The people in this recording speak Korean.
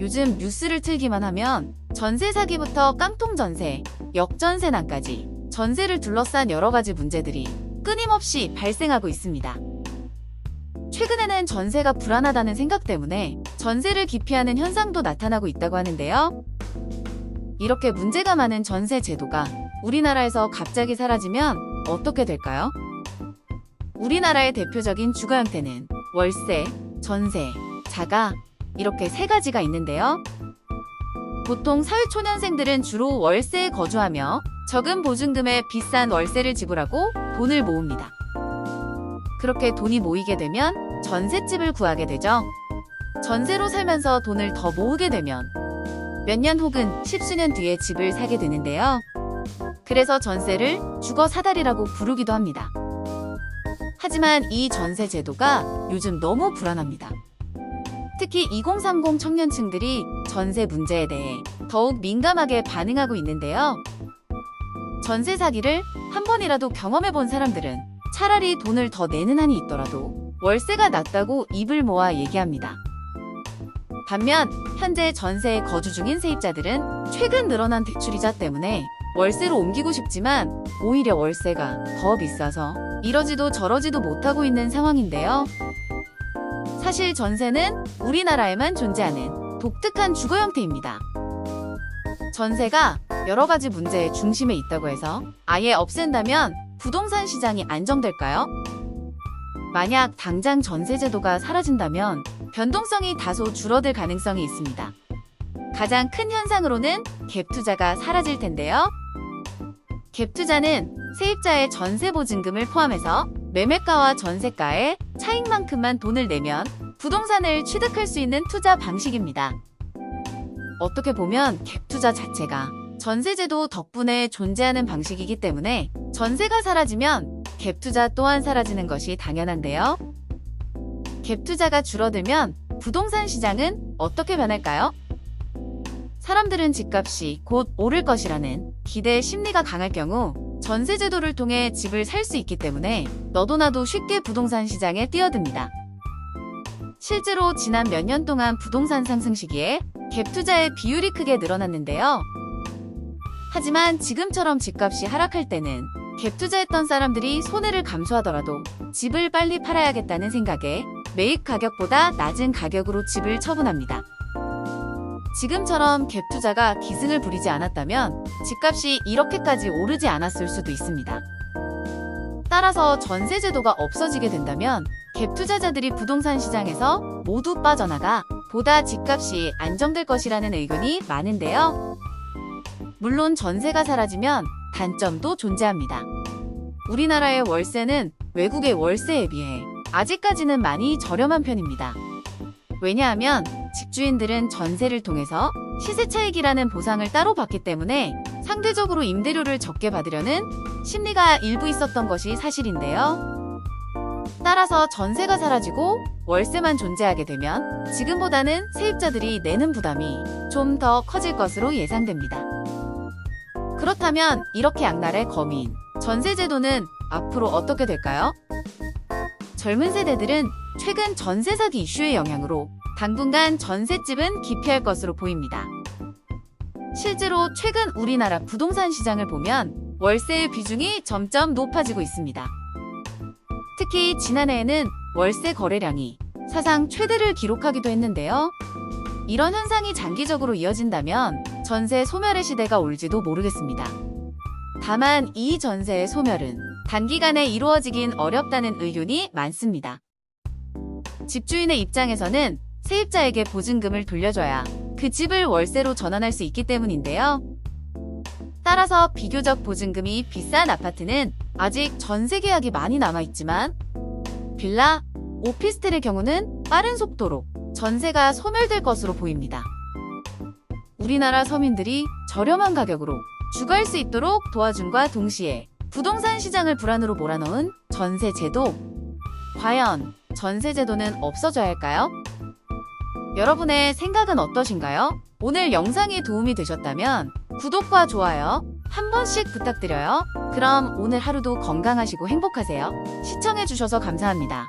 요즘 뉴스를 틀기만 하면 전세 사기부터 깡통 전세, 역전세 난까지 전세를 둘러싼 여러 가지 문제들이 끊임없이 발생하고 있습니다. 최근에는 전세가 불안하다는 생각 때문에 전세를 기피하는 현상도 나타나고 있다고 하는데요. 이렇게 문제가 많은 전세 제도가 우리나라에서 갑자기 사라지면 어떻게 될까요? 우리나라의 대표적인 주거 형태는 월세, 전세, 자가 이렇게 세 가지가 있는데요. 보통 사회초년생들은 주로 월세에 거주하며 적은 보증금에 비싼 월세를 지불하고 돈을 모읍니다. 그렇게 돈이 모이게 되면 전셋집을 구하게 되죠. 전세로 살면서 돈을 더 모으게 되면 몇 년 혹은 십수년 뒤에 집을 사게 되는데요. 그래서 전세를 주거 사다리라고 부르기도 합니다. 하지만 이 전세 제도가 요즘 너무 불안합니다. 특히 2030 청년층들이 전세 문제에 대해 더욱 민감하게 반응하고 있는데요. 전세 사기를 한 번이라도 경험해 본 사람들은 차라리 돈을 더 내는 한이 있더라도 월세가 낮다고 입을 모아 얘기합니다. 반면 현재 전세에 거주 중인 세입자들은 최근 늘어난 대출이자 때문에 월세로 옮기고 싶지만 오히려 월세가 더 비싸서 이러지도 저러지도 못하고 있는 상황인데요. 사실 전세는 우리나라에만 존재하는 독특한 주거 형태입니다. 전세가 여러 가지 문제의 중심에 있다고 해서 아예 없앤다면 부동산 시장이 안정될까요? 만약 당장 전세 제도가 사라진다면 변동성이 다소 줄어들 가능성이 있습니다. 가장 큰 현상으로는 갭 투자가 사라질 텐데요. 갭 투자는 세입자의 전세 보증금을 포함해서 매매가와 전세가의 차익만큼만 돈을 내면 부동산을 취득할 수 있는 투자 방식입니다. 어떻게 보면 갭 투자 자체가 전세제도 덕분에 존재하는 방식이기 때문에 전세가 사라지면 갭 투자 또한 사라지는 것이 당연한데요. 갭 투자가 줄어들면 부동산 시장은 어떻게 변할까요? 사람들은 집값이 곧 오를 것이라는 기대 심리가 강할 경우 전세 제도를 통해 집을 살 수 있기 때문에 너도 나도 쉽게 부동산 시장에 뛰어듭니다. 실제로 지난 몇 년 동안 부동산 상승 시기에 갭 투자의 비율이 크게 늘어났는데요. 하지만 지금처럼 집값이 하락할 때는 갭 투자했던 사람들이 손해를 감수하더라도 집을 빨리 팔아야겠다는 생각에 매입 가격보다 낮은 가격으로 집을 처분합니다. 지금처럼 갭 투자가 기승을 부리지 않았다면 집값이 이렇게까지 오르지 않았을 수도 있습니다. 따라서 전세 제도가 없어지게 된다면 갭 투자자들이 부동산 시장에서 모두 빠져나가 보다 집값이 안정될 것이라는 의견이 많은데요. 물론 전세가 사라지면 단점도 존재합니다. 우리나라의 월세는 외국의 월세에 비해 아직까지는 많이 저렴한 편입니다. 왜냐하면 집주인들은 전세를 통해서 시세 차익이라는 보상을 따로 받기 때문에 상대적으로 임대료를 적게 받으려는 심리가 일부 있었던 것이 사실인데요. 따라서 전세가 사라지고 월세만 존재하게 되면 지금보다는 세입자들이 내는 부담이 좀 더 커질 것으로 예상됩니다. 그렇다면 이렇게 양날의 검인 전세제도는 앞으로 어떻게 될까요? 젊은 세대들은 최근 전세 사기 이슈의 영향으로 당분간 전셋집은 기피할 것으로 보입니다. 실제로 최근 우리나라 부동산 시장을 보면 월세의 비중이 점점 높아지고 있습니다. 특히 지난해에는 월세 거래량이 사상 최대를 기록하기도 했는데요. 이런 현상이 장기적으로 이어진다면 전세 소멸의 시대가 올지도 모르겠습니다. 다만 이 전세의 소멸은 단기간에 이루어지긴 어렵다는 의견이 많습니다. 집주인의 입장에서는 세입자에게 보증금을 돌려줘야 그 집을 월세로 전환할 수 있기 때문인데요. 따라서 비교적 보증금이 비싼 아파트는 아직 전세 계약이 많이 남아있지만 빌라, 오피스텔의 경우는 빠른 속도로 전세가 소멸될 것으로 보입니다. 우리나라 서민들이 저렴한 가격으로 주거할 수 있도록 도와준과 동시에 부동산 시장을 불안으로 몰아넣은 전세 제도. 과연 전세 제도는 없어져야 할까요? 여러분의 생각은 어떠신가요? 오늘 영상이 도움이 되셨다면 구독과 좋아요 한 번씩 부탁드려요. 그럼 오늘 하루도 건강하시고 행복하세요. 시청해주셔서 감사합니다.